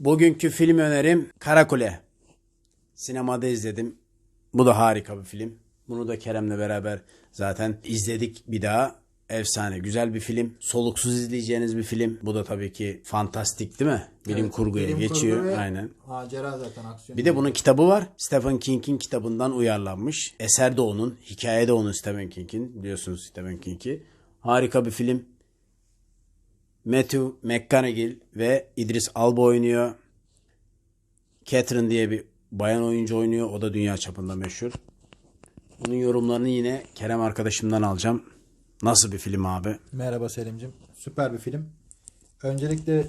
Bugünkü film önerim Karakule. Sinemada izledim. Bu da harika bir film. Bunu da Kerem'le beraber zaten izledik bir daha. Efsane, güzel bir film. Soluksuz izleyeceğiniz bir film. Bu da tabii ki fantastik değil mi? Bilim Evet, kurguya bilim geçiyor. kurgu Aynen. Macera zaten aksiyon. Bir de bunun kitabı var. Stephen King'in kitabından uyarlanmış. Eser de onun, hikaye de onun Stephen King'in. Biliyorsunuz Stephen King'i. Harika bir film. Matthew McConaughey ve İdris Alba oynuyor. Catherine diye bir bayan oyuncu oynuyor. O da dünya çapında meşhur. Bunun yorumlarını yine Kerem arkadaşımdan alacağım. Nasıl bir film abi? Merhaba Selim'cim. Süper bir film. Öncelikle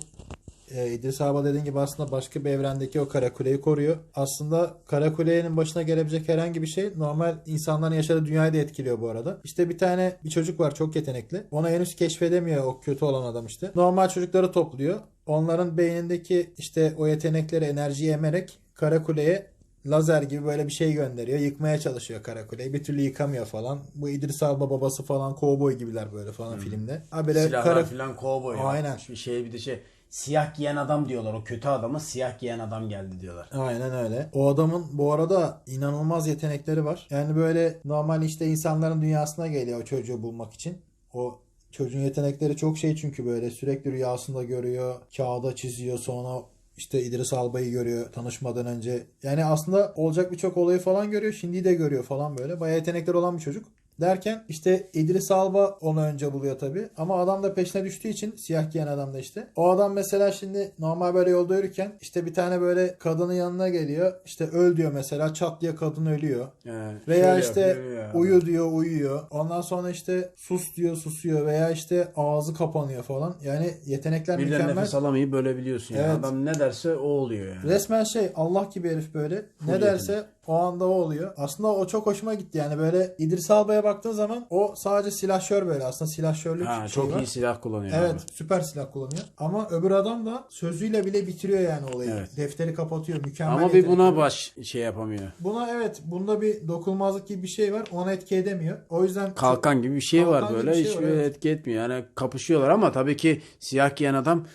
e, İdris Alba dediğin gibi aslında başka bir evrendeki o Karakule'yi koruyor. Aslında Karakule'nin başına gelebilecek herhangi bir şey normal insanların yaşadığı dünyayı da etkiliyor bu arada. İşte bir tane bir çocuk var çok yetenekli. Ona henüz keşfedemiyor o kötü olan adam işte. Normal çocukları topluyor. Onların beynindeki işte o yetenekleri enerjiyi emerek Karakule'ye lazer gibi böyle bir şey gönderiyor. Yıkmaya çalışıyor Karakule'yi. Bir türlü yıkamıyor falan. Bu İdris Alba babası falan kovboy gibiler böyle falan filmde. Ha böyle Silahlar kara... falan kovboy. Aynen. Şu şey bir de şey siyah giyen adam diyorlar. O kötü adama siyah giyen adam geldi diyorlar. Aynen öyle. O adamın bu arada inanılmaz yetenekleri var. Yani böyle normal işte insanların dünyasına geliyor o çocuğu bulmak için. O çocuğun yetenekleri çok şey çünkü böyle sürekli rüyasında görüyor. Kağıda çiziyor sonra işte İdris Alba'yı görüyor tanışmadan önce. Yani aslında olacak birçok olayı falan görüyor. Şimdi de görüyor falan böyle. Bayağı yetenekleri olan bir çocuk. Derken işte İdris Alba onu önce buluyor tabi. Ama adam da peşine düştüğü için siyah giyen adam da işte. O adam mesela şimdi normal böyle yolda yürürken işte bir tane böyle kadının yanına geliyor. İşte öl diyor mesela çat diye kadın ölüyor. Ee, Veya işte uyu diyor uyuyor. Ondan sonra işte sus diyor susuyor. Veya işte ağzı kapanıyor falan. Yani yetenekler Birden mükemmel. nefes alamayıp bölebiliyorsun. Yani. Evet. Adam ne derse o oluyor yani. Resmen şey Allah gibi herif böyle. ne yetenek. derse o anda o oluyor. Aslında o çok hoşuma gitti yani böyle İdris Alba'ya baktığın zaman o sadece silahşör böyle aslında silahşörlük Ha, şey çok var. iyi silah kullanıyor Evet abi. süper silah kullanıyor. Ama öbür adam da sözüyle bile bitiriyor yani olayı. Evet. Defteri kapatıyor. Mükemmel Ama bir buna baş şey yapamıyor. Buna evet bunda bir dokunulmazlık gibi bir şey var. Ona etki edemiyor. O yüzden Kalkan gibi bir şey var böyle. şey Hiç var, evet. etki etmiyor. Yani kapışıyorlar ama tabii ki siyah giyen adam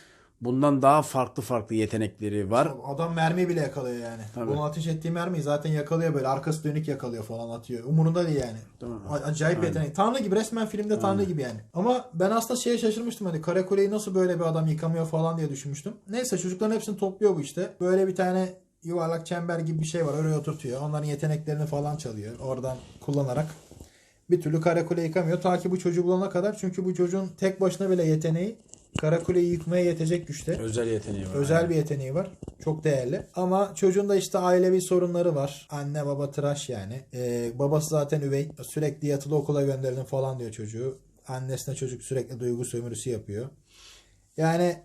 bundan daha farklı farklı yetenekleri var. Adam mermi bile yakalıyor yani. Tabii. Bunun ateş ettiği mermiyi zaten yakalıyor böyle. Arkası dönük yakalıyor falan atıyor. Umurunda değil yani. Tamam. Acayip Aynen. yetenek. Tanrı gibi resmen filmde Tanrı gibi yani. Ama ben aslında şeye şaşırmıştım hani Karakule'yi nasıl böyle bir adam yıkamıyor falan diye düşünmüştüm. Neyse çocukların hepsini topluyor bu işte. Böyle bir tane yuvarlak çember gibi bir şey var. Oraya oturtuyor. Onların yeteneklerini falan çalıyor. Oradan kullanarak bir türlü Karakule yıkamıyor. Ta ki bu çocuğu bulana kadar. Çünkü bu çocuğun tek başına bile yeteneği Karakule'yi yıkmaya yetecek güçte. Özel yeteneği var. Özel bir yeteneği var. Çok değerli. Ama çocuğun da işte ailevi sorunları var. Anne baba tıraş yani. Ee, babası zaten üvey. Sürekli yatılı okula gönderin falan diyor çocuğu. Annesine çocuk sürekli duygu sömürüsü yapıyor. Yani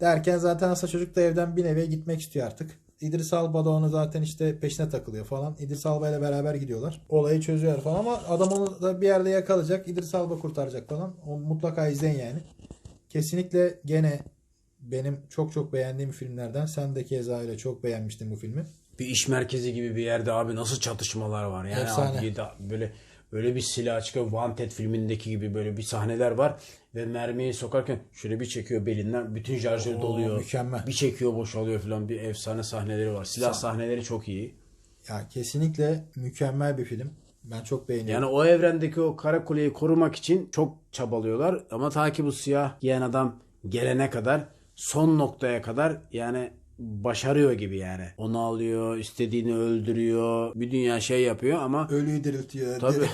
derken zaten aslında çocuk da evden bir neviye gitmek istiyor artık. İdris Alba da onu zaten işte peşine takılıyor falan. İdris Alba ile beraber gidiyorlar. Olayı çözüyor falan ama adam onu da bir yerde yakalayacak. İdris Alba kurtaracak falan. O mutlaka izleyin yani. Kesinlikle gene benim çok çok beğendiğim filmlerden. Sen de keza öyle çok beğenmiştin bu filmi. Bir iş merkezi gibi bir yerde abi nasıl çatışmalar var. Yani Efsane. abi böyle böyle bir silah çıkıyor. Wanted filmindeki gibi böyle bir sahneler var ve mermiyi sokarken şöyle bir çekiyor belinden bütün şarjörü Oo, doluyor. mükemmel. Bir çekiyor boşalıyor falan bir efsane sahneleri var. Silah Sah- sahneleri çok iyi. Ya kesinlikle mükemmel bir film. Ben çok beğeniyorum. Yani o evrendeki o kara kuleyi korumak için çok çabalıyorlar ama ta ki bu siyah giyen adam gelene kadar son noktaya kadar yani başarıyor gibi yani. Onu alıyor, istediğini öldürüyor, bir dünya şey yapıyor ama Ölüyü diriltiyor. tabii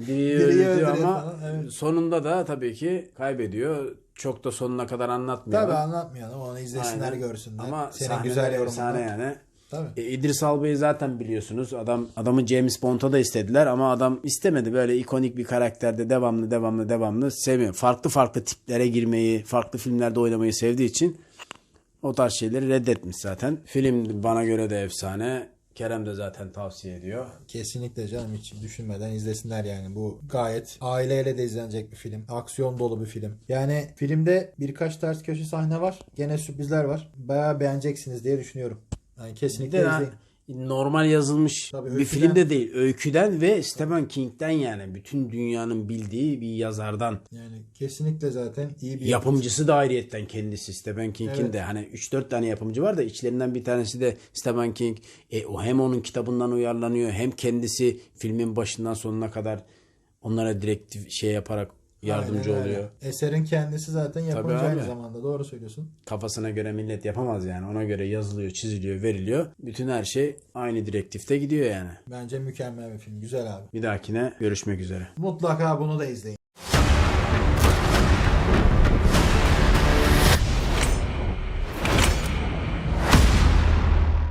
Diriyi öldürüyor ama falan, evet. sonunda da tabii ki kaybediyor. Çok da sonuna kadar anlatmıyor. Tabii anlatmayalım. Onu izlesinler Aynen. görsünler. Ama Senin sahneler güzel yorumundan. yani. Tabii. E, İdris Alba'yı zaten biliyorsunuz. Adam adamı James Bond'a da istediler ama adam istemedi. Böyle ikonik bir karakterde devamlı devamlı devamlı sevmiyor. Farklı farklı tiplere girmeyi, farklı filmlerde oynamayı sevdiği için o tarz şeyleri reddetmiş zaten. Film bana göre de efsane. Kerem de zaten tavsiye ediyor. Kesinlikle canım hiç düşünmeden izlesinler yani. Bu gayet aileyle de izlenecek bir film. Aksiyon dolu bir film. Yani filmde birkaç ters köşe sahne var. Gene sürprizler var. Bayağı beğeneceksiniz diye düşünüyorum. Yani kesinlikle de izleyin. normal yazılmış Tabii bir film de değil. Öyküden ve Stephen King'den yani bütün dünyanın bildiği bir yazardan. Yani kesinlikle zaten iyi bir Yapımcısı da ayrıyetten kendisi Stephen King'in Evet. de hani 3-4 tane yapımcı var da içlerinden bir tanesi de Stephen King. E, o hem onun kitabından uyarlanıyor hem kendisi filmin başından sonuna kadar onlara direktif şey yaparak yardımcı Aynen öyle. oluyor. Eserin kendisi zaten Tabii aynı zamanda. Doğru söylüyorsun. Kafasına göre millet yapamaz yani. Ona göre yazılıyor, çiziliyor, veriliyor. Bütün her şey aynı direktifte gidiyor yani. Bence mükemmel bir film. Güzel abi. Bir dahakine görüşmek üzere. Mutlaka bunu da izleyin.